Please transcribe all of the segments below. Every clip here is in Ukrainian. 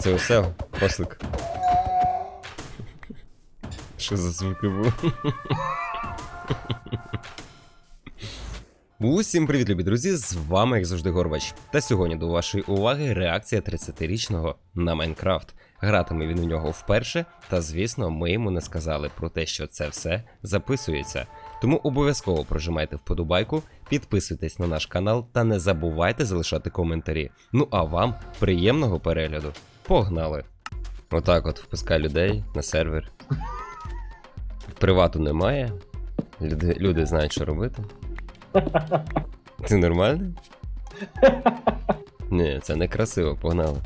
Це усе, ослик. Що за звуки були? Усім привіт, любі друзі! З вами, як завжди, Горбач. Та сьогодні до вашої уваги реакція 30-річного на Майнкрафт. Гратиме він у нього вперше, та звісно, ми йому не сказали про те, що це все записується. Тому обов'язково прожимайте вподобайку, підписуйтесь на наш канал та не забувайте залишати коментарі. Ну а вам приємного перегляду. Погнали! Отак от впускай людей на сервер. Привату немає. Люди, люди знають, що робити. Ти нормальний? Ні, це не красиво, погнали.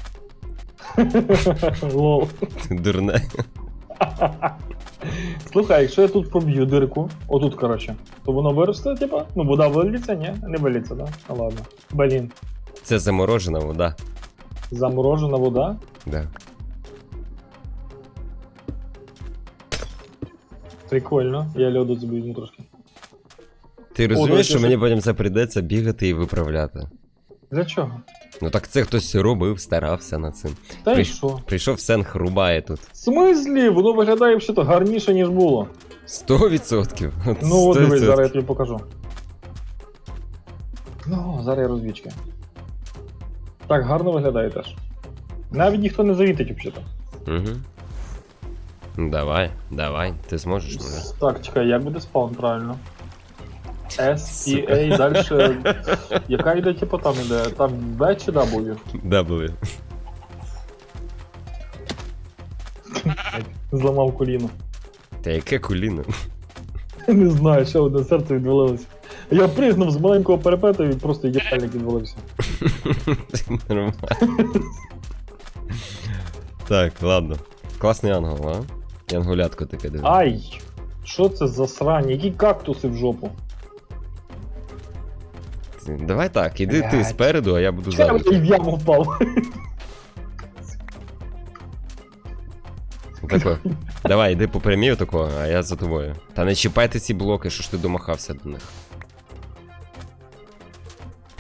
Лол. Ти дурне. Слухай, якщо я тут проб'ю дирку, отут, коротше, то воно виросте, типа? Ну, вода виліться, ні? Не виліться, да? Ну ладно. Блін, Це заморожена вода. Заморожена вода. Да. Прикольно. Я льоду собі трошки. Ти розумієш, речі, що що- мені потім це прийдеться бігати і виправляти. Для чого? Ну так це хтось робив, старався над цим. Та й Приш- що? Прийшов Сенх рубає тут. В смислі? Воно виглядає взагалі гарніше, ніж було. 100%. От Ну, от дивись, 100%. зараз я тобі покажу. Ну, зараз я розвічки. Так, гарно виглядає теж. Навіть ніхто не завітить взагалі. Угу. Давай, давай, ти зможеш мене. Так, чекай, як буде спаун правильно? S, E, A, далі. Яка йде, типу, там іде? Там B чи W? W. Зламав коліно. Та яке коліно? Не знаю, ще одне серце відвалилося. Я пригнув з маленького перепету і просто єпальник відвалився. Нормально. Так, ладно. Класний ангел, а? Янгулятко таке диви. Ай! Що це за срань? Які кактуси в жопу? Давай так, іди ти Блядь. спереду, а я буду Я ззаду. в яму впав. Тако. Давай, іди по прямій отако, а я за тобою. Та не чіпайте ці блоки, що ж ти домахався до них.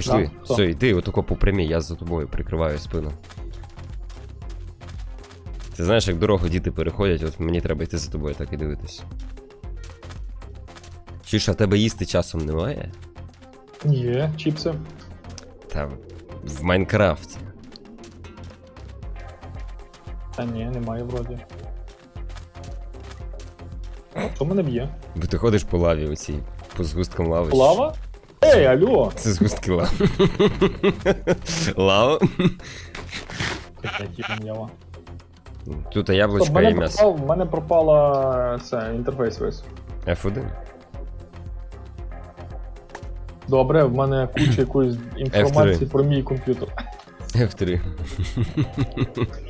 Пішли, Да, все, йди отако по прямій, я за тобою прикриваю спину. Ти знаєш, як дорогу діти переходять, от мені треба йти за тобою, так і дивитись. Чи а тебе їсти часом немає? Є, чіпси. Та в Майнкрафті. Та ні, немає вроді. Що мене б'є? Бо ти ходиш по лаві оцій, по згусткам лави. Лава? Ей, алло! Це згустки лави. Лава? Тут Стоп, в яблучка мене, і м'ясо. пропав, в мене пропала це, інтерфейс весь. F1? Добре, в мене куча якоїсь інформації про мій комп'ютер. F3.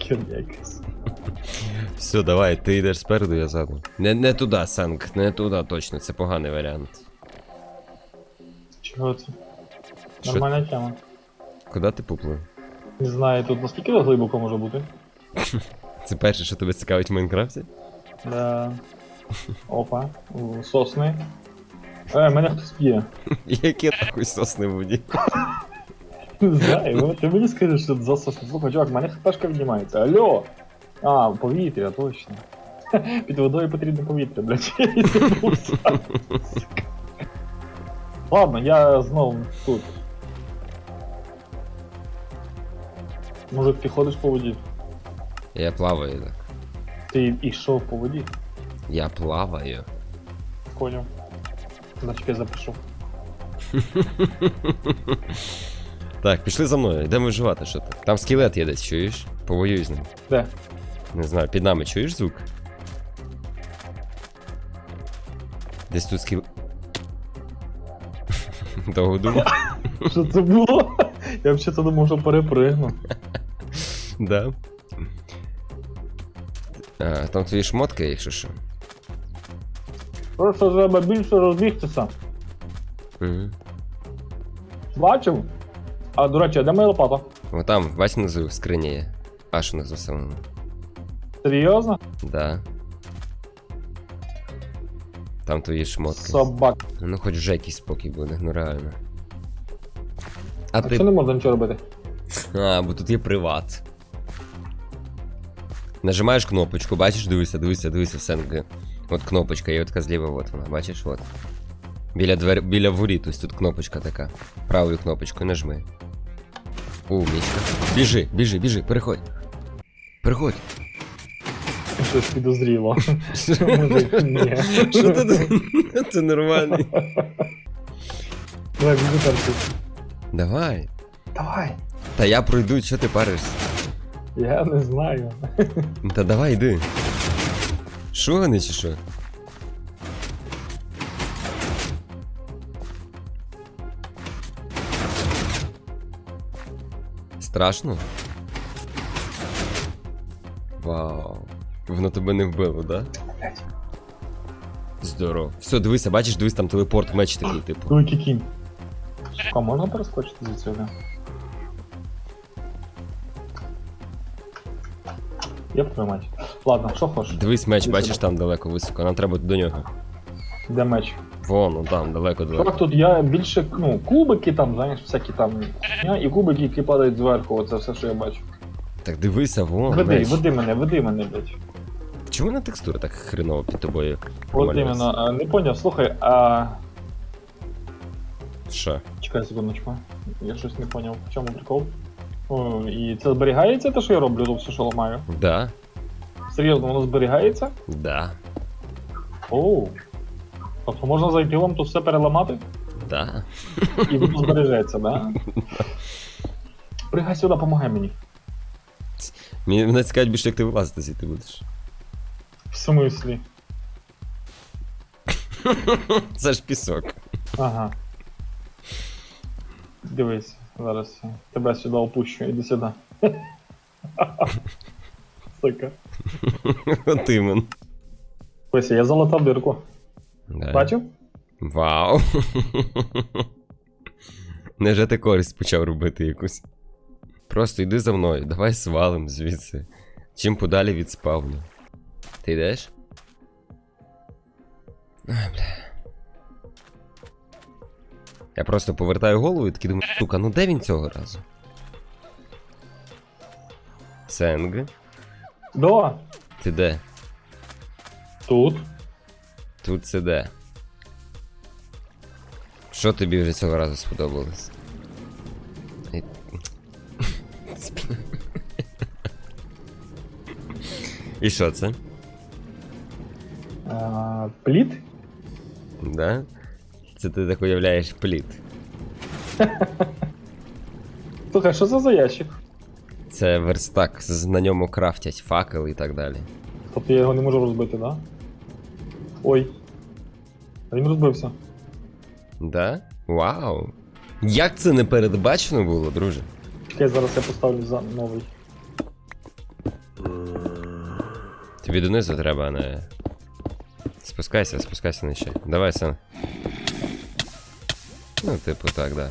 Херня якась. Все, давай, ти йдеш спереду, я ззаду. Не, не туди, Санк, не туди точно, це поганий варіант. Це? Що? Нормальна тема. Куди ти поплив? Не знаю, тут наскільки глибоко може бути. Це перше, що тебе цікавить в Майнкрафті? Да. Опа, сосни. Е, мене хтось б'є. Які нахуй сосни воді? Не знаю, ти мені скажеш, що це за сосни. Слухай, чувак, мене хпшка віднімається. Алло! А, повітря, точно. Під водою потрібно повітря, блядь. Я забувся. Ладно, я знов тут. Може ти ходиш по воді? Я плаваю так. Ти йшов по воді? Я плаваю. Поняв. Значить, я запишу. Так, пішли за мною, йдемо виживати, що ти. Там скелет є десь, чуєш? Повоюй з ним. Де? Не знаю, під нами чуєш звук? Десь тут скіл. Довго думав? Що це було? Я взагалі думав, що перепригну. Да. А, там твої шмотки, якщо що. Просто треба більше розбігтися. Угу. Бачив? А, до речі, а де моя лопата? О там, бач внизу в скрині є. Аж внизу самому. Серйозно? Да. Там твої шмотки. Собак. Ну хоч вже якийсь спокій буде, ну реально. А А ти. що не можна нічого робити? А, бо тут є приват. Нажимаєш кнопочку, бачиш, дивися, дивися, дивися, Сенг. От кнопочка, є така зліва, от вона, бачиш, от. Біля двер... біля воріт, ось тут кнопочка така. Правою кнопочкою нажми. Умнічка. Біжи, біжи, біжи, переходь. Переходь. Щось підозріло. Ні. Що ти? Це нормальний. Давай, біжи перший. Давай. Давай. Та я пройду, що ти паришся? Я не знаю. Та давай йди. Що вони чи що? Страшно? Вау. Воно тебе не вбило, да? Здорово. Все, дивися, бачиш, дивись, там телепорт меч такий, типу. Великий кінь. А можна перескочити за цього? Я твою мать. Ладно, що хочеш? Дивись, меч, бачиш там далеко високо, нам треба до нього. Де меч? Вон, он там, далеко далеко. Чувак, тут я більше, ну, кубики там, знаєш, всякі там. хуйня, І кубики, які падають зверху, оце все, що я бачу. Так дивися, вон. Веди, меч. веди мене, веди мене, блядь. Чому на текстура так хреново під тобою? От іменно, а, не поняв, слухай, а. Що? Чекай секундочку. Я щось не поняв, в чому прикол. О, і це зберігається те, що я роблю, то все, що ламаю? Да, Серйозно, воно зберігається? да, Оу. Тобто можна зайти вам тут все переламати да. і воно збережеться, да? Пригай сюди, помагай мені. Мені цікавить більше, як ти вилазити звідти будеш. В смислі? Це ж пісок. Ага. Дивись, зараз я тебе сюди опущу, іди сюди. Сука. От імен. Ось я залатав дирку. Да. Бачив? Вау. Невже ти користь почав робити якусь? Просто йди за мною, давай свалим звідси. Чим подалі від спавну. Ти йдеш? Ай, бля. Я просто повертаю голову і такий думаю, сука, ну де він цього разу? Сенг, Да. ти де? Тут. Тут це де? Що тобі вже цього разу сподобалось? І що це? А, пліт? Да? Це ти так уявляєш пліт. Слухай, що це за ящик? Це верстак, з- на ньому крафтять факел і так далі. Тобто я його не можу розбити, да? Ой. А він розбився. Да? Вау! Як це не передбачено було, друже? Чекай, зараз я поставлю за новий. Тобі донизу треба, а не. Спускайся, спускайся нижче. Давай, Сан. Ну, типу, так, да.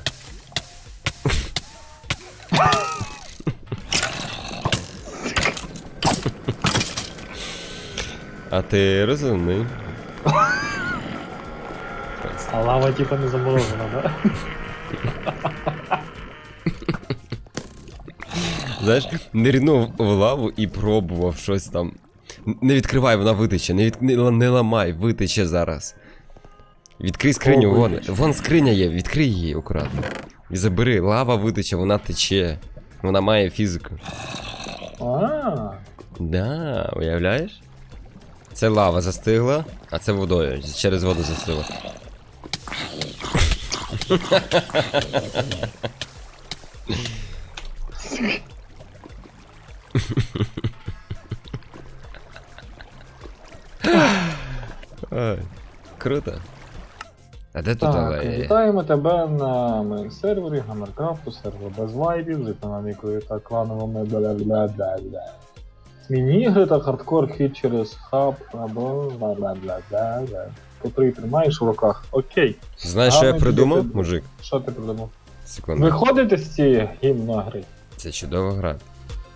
А ти розумний. А лава типа не заморожена, да? Знаєш, нирнув в лаву і пробував щось там. Не відкривай, вона витече, не, від... не, не ламай, витече зараз. Відкрий скриню, О, вон, вон скриня є, відкрий її акуратно. І забери, лава витече, вона тече. Вона має фізику. А, Да, уявляєш? Це лава застигла, а це водою. Через воду застигла. круто. А де тут Так, алея? є? вітаємо тебе на моєму сервері Гаммеркрафту, сервер без вайбів, з економікою та клановими бла-бла-бла-бла. Міні-ігри та хардкор хід через хаб або бла-бла-бла-бла. Котрий тримаєш в руках. Окей. Знаєш, що я Гарно придумав, мужик? Що ти придумав? Секунду. Виходите з цієї гімна гри? Це чудова гра.